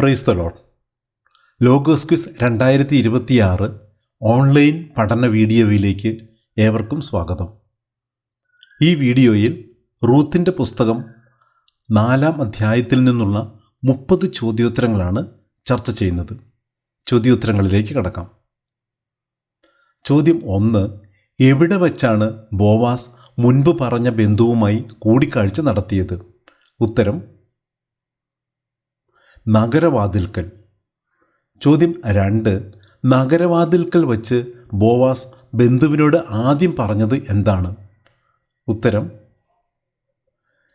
Price load logos quiz രണ്ടായിരത്തി ഇരുപത്തിയാറ് online പഠന വീഡിയോയിലേക്ക് ഏവർക്കും സ്വാഗതം. ഈ വീഡിയോയിൽ റൂത്തിന്റെ പുസ്തകം നാലാം അധ്യായത്തിൽ നിന്നുള്ള മുപ്പത് ചോദ്യോത്തരങ്ങളാണ് ചർച്ച ചെയ്യുന്നത്. ചോദ്യോത്തരങ്ങളിലേക്ക് കടക്കാം. ചോദ്യം ഒന്ന് എവിടെ വച്ചാണ് ബോവാസ് മുൻപ് പറഞ്ഞ ബന്ധുവുമായി കൂടിക്കാഴ്ച നടത്തിയത്? ഉത്തരം നഗരവാതിൽക്കൽ. ചോദ്യം രണ്ട്. നഗരവാതിൽക്കൽ വച്ച് ബോവാസ് ബന്ധുവിനോട് ആദ്യം പറഞ്ഞത് എന്താണ്? ഉത്തരം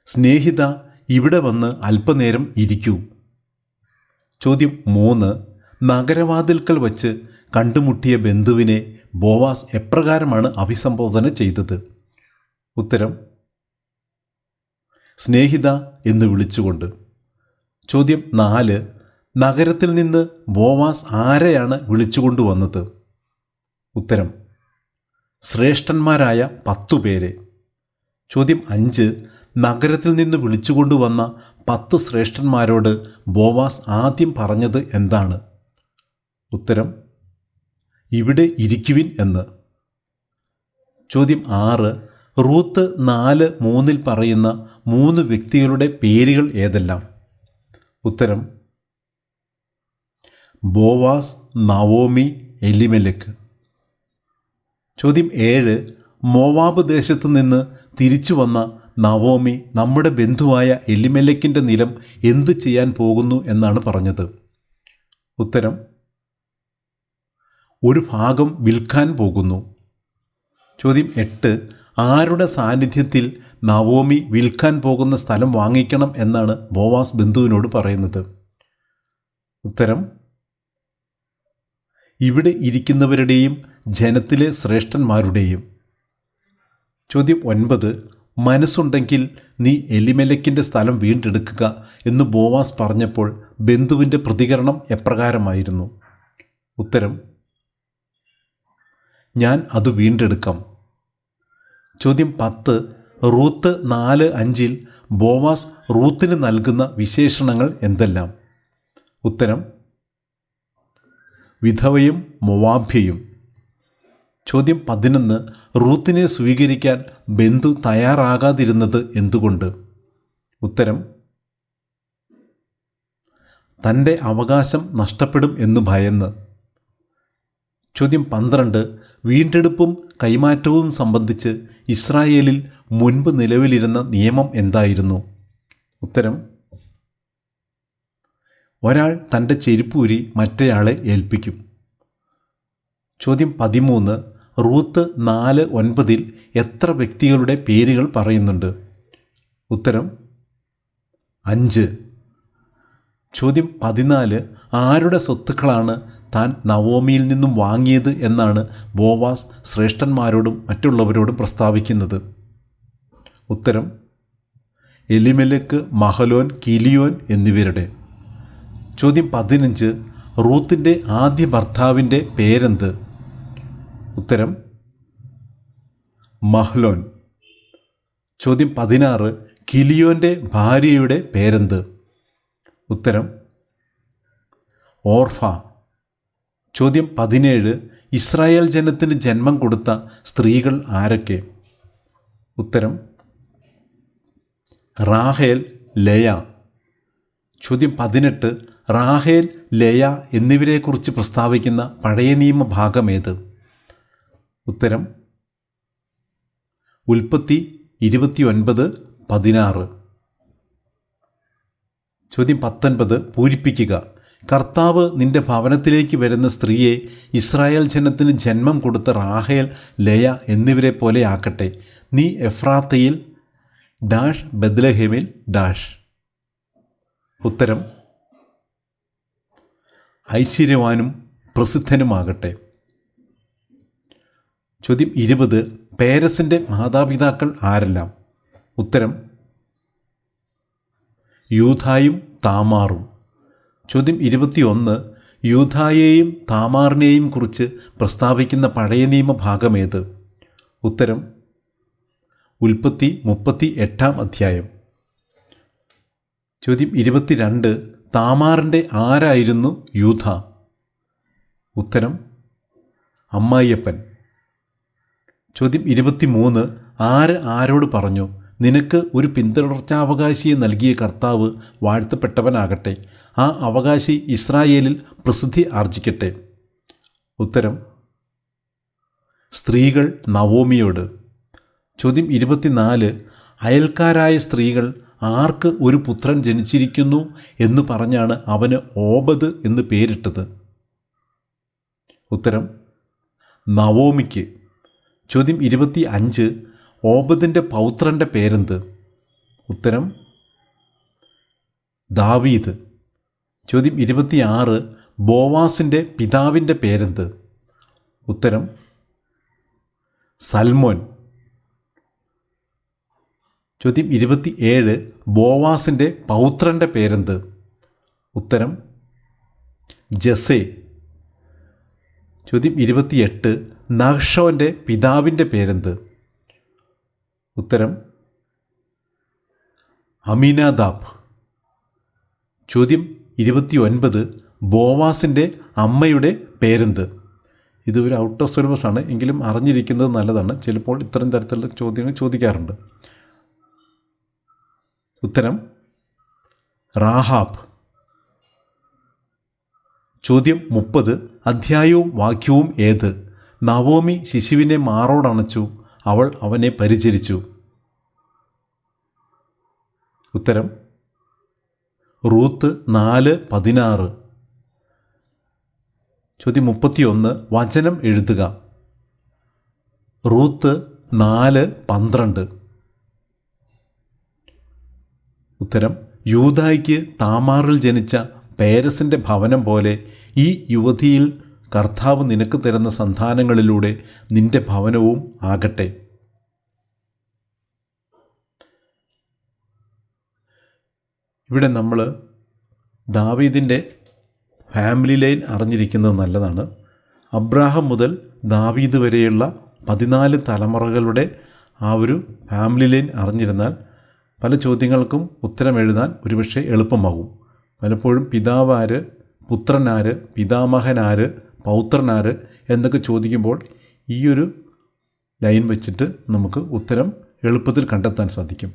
സ്നേഹിത ഇവിടെ വന്ന് അല്പനേരം ഇരിക്കൂ. ചോദ്യം മൂന്ന്. നഗരവാതിൽക്കൽ വച്ച് കണ്ടുമുട്ടിയ ബന്ധുവിനെ ബോവാസ് എപ്രകാരമാണ് അഭിസംബോധന ചെയ്തത്? ഉത്തരം സ്നേഹിത എന്ന് വിളിച്ചുകൊണ്ട്. ചോദ്യം നാല് നഗരത്തിൽ നിന്ന് ബോവാസ് ആരെയാണ് വിളിച്ചുകൊണ്ടുവന്നത്? ഉത്തരം ശ്രേഷ്ഠന്മാരായ പത്തു പേരെ. ചോദ്യം അഞ്ച് നഗരത്തിൽ നിന്ന് വിളിച്ചുകൊണ്ടുവന്ന പത്ത് ശ്രേഷ്ഠന്മാരോട് ബോവാസ് ആദ്യം പറഞ്ഞത് എന്താണ്? ഉത്തരം ഇവിടെ ഇരിക്കുവിൻ എന്ന്. ചോദ്യം ആറ് റൂത്ത് നാല് മൂന്നിൽ പറയുന്ന മൂന്ന് വ്യക്തികളുടെ പേരുകൾ ഏതെല്ലാം? ഉത്തരം ബോവാസ് നവോമി എലിമെലക്ക്. ചോദ്യം ഏഴ് മോവാബ് ദേശത്തു നിന്ന് തിരിച്ചു വന്ന നവോമി നമ്മുടെ ബന്ധുവായ എലിമെലക്കിന്റെ നിലം എന്ത് ചെയ്യാൻ പോകുന്നു എന്നാണ് പറഞ്ഞത്. ഉത്തരം ഒരു ഭാഗം വിൽക്കാൻ പോകുന്നു. ചോദ്യം എട്ട് ആരുടെ സാന്നിധ്യത്തിൽ നവോമി വിൽക്കാൻ പോകുന്ന സ്ഥലം വാങ്ങിക്കണം എന്നാണ് ബോവാസ് ബന്ധുവിനോട് പറയുന്നത്. ഉത്തരം ഇവിടെ ഇരിക്കുന്നവരുടെയും ജനത്തിലെ ശ്രേഷ്ഠന്മാരുടെയും. ചോദ്യം ഒൻപത് മനസ്സുണ്ടെങ്കിൽ നീ എലിമെലക്കിന്റെ സ്ഥലം വീണ്ടെടുക്കുക എന്ന് ബോവാസ് പറഞ്ഞപ്പോൾ ബന്ധുവിന്റെ പ്രതികരണം എപ്രകാരമായിരുന്നു. ഉത്തരം ഞാൻ അത് വീണ്ടെടുക്കാം. ചോദ്യം പത്ത് റൂത്ത് നാല് അഞ്ചിൽ ബോവാസ് റൂത്തിന് നൽകുന്ന വിശേഷണങ്ങൾ എന്തെല്ലാം? ഉത്തരം വിധവയും മൊവാഭ്യയും ചോദ്യം പതിനൊന്ന് റൂത്തിനെ സ്വീകരിക്കാൻ ബന്ധു തയ്യാറാകാതിരുന്നത് എന്തുകൊണ്ട്? ഉത്തരം തന്റെ അവകാശം നഷ്ടപ്പെടും എന്ന് ഭയന്ന്. ചോദ്യം പന്ത്രണ്ട് വീണ്ടെടുപ്പും കൈമാറ്റവും സംബന്ധിച്ച് ഇസ്രായേലിൽ മുൻപ് നിലവിലിരുന്ന നിയമം എന്തായിരുന്നു? ഉത്തരം ഒരാൾ തന്റെ ചെരുപ്പൂരി മറ്റേയാളെ ഏൽപ്പിക്കും. ചോദ്യം പതിമൂന്ന് റൂത്ത് നാല് ഒൻപതിൽ എത്ര വ്യക്തികളുടെ പേരുകൾ പറയുന്നുണ്ട്? ഉത്തരം അഞ്ച്. ചോദ്യം പതിനാല് ആരുടെ സ്വത്തുക്കളാണ് താൻ നവോമിയിൽ നിന്നും വാങ്ങിയത് എന്നാണ് ബോവാസ് ശ്രേഷ്ഠന്മാരോടും മറ്റുള്ളവരോടും പ്രസ്താവിക്കുന്നത്? ഉത്തരം എലിമെലക്ക് മഹലോൻ കിലിയോൻ എന്നിവരുടെ. ചോദ്യം പതിനഞ്ച് റൂത്തിന്റെ ആദ്യ ഭർത്താവിന്റെ പേരെന്ത്? ഉത്തരം മഹ്ലോൻ. ചോദ്യം പതിനാറ് കിലിയോന്റെ ഭാര്യയുടെ പേരെന്ത്? ഉത്തരം ഓർഫ. ചോദ്യം പതിനേഴ് ഇസ്രായേൽ ജനത്തിന് ജന്മം കൊടുത്ത സ്ത്രീകൾ ആരൊക്കെ? ഉത്തരം റാഹേൽ ലയ. ചോദ്യം പതിനെട്ട്. റാഹേൽ ലയ എന്നിവരെക്കുറിച്ച് പ്രസ്താവിക്കുന്ന പഴയ നിയമ ഭാഗമേത് ഉത്തരം ഉൽപ്പത്തി ഇരുപത്തിയൊൻപത് പതിനാറ്. ചോദ്യം പത്തൊൻപത്. പൂരിപ്പിക്കുക. കർത്താവ് നിന്റെ ഭവനത്തിലേക്ക് വരുന്ന സ്ത്രീയെ ഇസ്രായേൽ ജനത്തിന് ജന്മം കൊടുത്ത റാഹേൽ ലയ എന്നിവരെ പോലെ ആക്കട്ടെ. നീ എഫ്രാത്തയിൽ ഡാഷ് ബദ്ലഹേമിൽ ഡാഷ്. ഉത്തരം ഐശ്വര്യവാനും പ്രസിദ്ധനുമാകട്ടെ. ചോദ്യം ഇരുപത് പേരസിന്റെ മാതാപിതാക്കൾ ആരെല്ലാം? ഉത്തരം യൂധായും താമാറും. ചോദ്യം ഇരുപത്തിയൊന്ന് യൂധായെയും താമാറിനെയും കുറിച്ച് പ്രസ്താവിക്കുന്ന പഴയ നിയമ ഭാഗമേത് ഉത്തരം ഉൽപ്പത്തി മുപ്പത്തി എട്ടാം അധ്യായം. ചോദ്യം ഇരുപത്തിരണ്ട് താമാറിന്റെ ആരായിരുന്നു യൂഥ ഉത്തരം അമ്മായിയപ്പൻ. ചോദ്യം ഇരുപത്തിമൂന്ന് ആര് ആരോട് പറഞ്ഞു നിനക്ക് ഒരു പിന്തുടർച്ചാവകാശിയെ നൽകിയ കർത്താവ് വാഴ്ത്തപ്പെട്ടവനാകട്ടെ ആ അവകാശി ഇസ്രായേലിൽ പ്രസിദ്ധി ആർജിക്കട്ടെ? ഉത്തരം സ്ത്രീകൾ നവോമിയോട്. ചോദ്യം ഇരുപത്തിനാല് അയൽക്കാരായ സ്ത്രീകൾ ആർക്ക് ഒരു പുത്രൻ ജനിച്ചിരിക്കുന്നു എന്ന് പറഞ്ഞാണ് അവന് ഓബദ് എന്ന് പേരിട്ടത്? ഉത്തരം നവോമിക്ക്. ചോദ്യം ഇരുപത്തി അഞ്ച് ഓബദിന്റെ പൗത്രന്റെ പേരെന്ത്? ഉത്തരം ദാവീദ്. ചോദ്യം ഇരുപത്തിയാറ് ബോവാസിന്റെ പിതാവിന്റെ പേരെന്ത്? ഉത്തരം സൽമോൻ. ചോദ്യം ഇരുപത്തി ഏഴ് ബോവാസിന്റെ പൗത്രന്റെ പേരെന്ത്? ഉത്തരം ജസേ. ചോദ്യം ഇരുപത്തിയെട്ട്. നഹ്ഷോന്റെ പിതാവിന്റെ പേരെന്ത്? ഉത്തരം അമീനാദാബ്. ചോദ്യം ഇരുപത്തി ഒൻപത് ബോവാസിന്റെ അമ്മയുടെ പേരെന്ത്? ഇതൊരു ഔട്ട് ഓഫ് സിലബസ് ആണ് എങ്കിലും അറിഞ്ഞിരിക്കുന്നത് നല്ലതാണ്. ചിലപ്പോൾ ഇത്തരം തരത്തിലുള്ള ചോദ്യങ്ങൾ ചോദിക്കാറുണ്ട്. ഉത്തരം റാഹാബ്. ചോദ്യം മുപ്പത് അധ്യായവും വാക്യവും ഏത്? നവോമി ശിശുവിനെ മാറോടണച്ചു അവൾ അവനെ പരിചരിച്ചു. ഉത്തരം റൂത്ത് നാല് പതിനാറ്. ചോദ്യം മുപ്പത്തിയൊന്ന് വചനം എഴുതുക. റൂത്ത് നാല് പന്ത്രണ്ട്. ഉത്തരം യൂതായ്ക്ക് താമാറിൽ ജനിച്ച പേരസിന്റെ ഭവനം പോലെ ഈ യുവതിയിൽ കർത്താവ് നിനക്ക് തരുന്ന സന്താനങ്ങളിലൂടെ നിന്റെ ഭവനവും ആകട്ടെ. ഇവിടെ നമ്മൾ ദാവീദിന്റെ ഫാമിലി ലൈൻ അറിഞ്ഞിരിക്കുന്നത് നല്ലതാണ്. അബ്രാഹം മുതൽ ദാവീദ് വരെയുള്ള പതിനാല് തലമുറകളുടെ ആ ഒരു ഫാമിലി ലൈൻ അറിഞ്ഞിരുന്നാൽ പല ചോദ്യങ്ങൾക്കും ഉത്തരം എഴുതാൻ ഒരുപക്ഷെ എളുപ്പമാകും. പലപ്പോഴും പിതാവാര് പുത്രനാര് പിതാമഹനാര് പൗത്രനാര് എന്നൊക്കെ ചോദിക്കുമ്പോൾ ഈ ഒരു ലൈൻ വെച്ചിട്ട് നമുക്ക് ഉത്തരം എളുപ്പത്തിൽ കണ്ടെത്താൻ സാധിക്കും.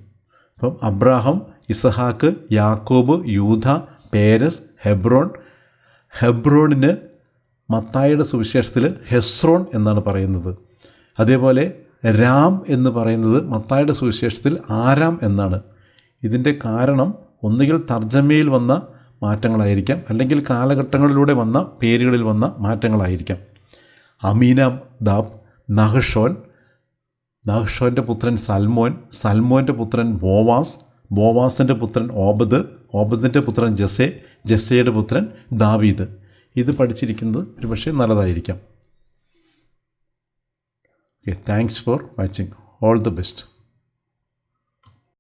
അപ്പം അബ്രാഹം ഇസഹാക്ക് യാക്കോബ് യൂധ പേരസ് ഹെബ്രോൺ ഹെബ്രോണിന് മത്തായുടെ സുവിശേഷത്തിൽ ഹെസ്രോൺ എന്നാണ് പറയുന്നത്. അതേപോലെ രാം എന്ന് പറയുന്നത് മത്തായുടെ സുവിശേഷത്തിൽ ആരാം എന്നാണ്. ഇതിന്റെ കാരണം ഒന്നുകിൽ തർജമയിൽ വന്ന മാറ്റങ്ങളായിരിക്കാം അല്ലെങ്കിൽ കാലഘട്ടങ്ങളിലൂടെ വന്ന പേരുകളിൽ വന്ന മാറ്റങ്ങളായിരിക്കാം. അമീന ദാബ് നഹ്ഷോൻ നഹ്ഷോന്റെ പുത്രൻ സൽമോൻ സൽമോന്റെ പുത്രൻ ബോവാസ് ബോവാസിന്റെ പുത്രൻ ഓബദ് ഓബദിന്റെ പുത്രൻ ജസെ ജസയുടെ പുത്രൻ ദാവീദ്. ഇത് പഠിച്ചിരിക്കുന്നത് ഒരുപക്ഷെ നല്ലതായിരിക്കാം. Thanks for watching. All the best.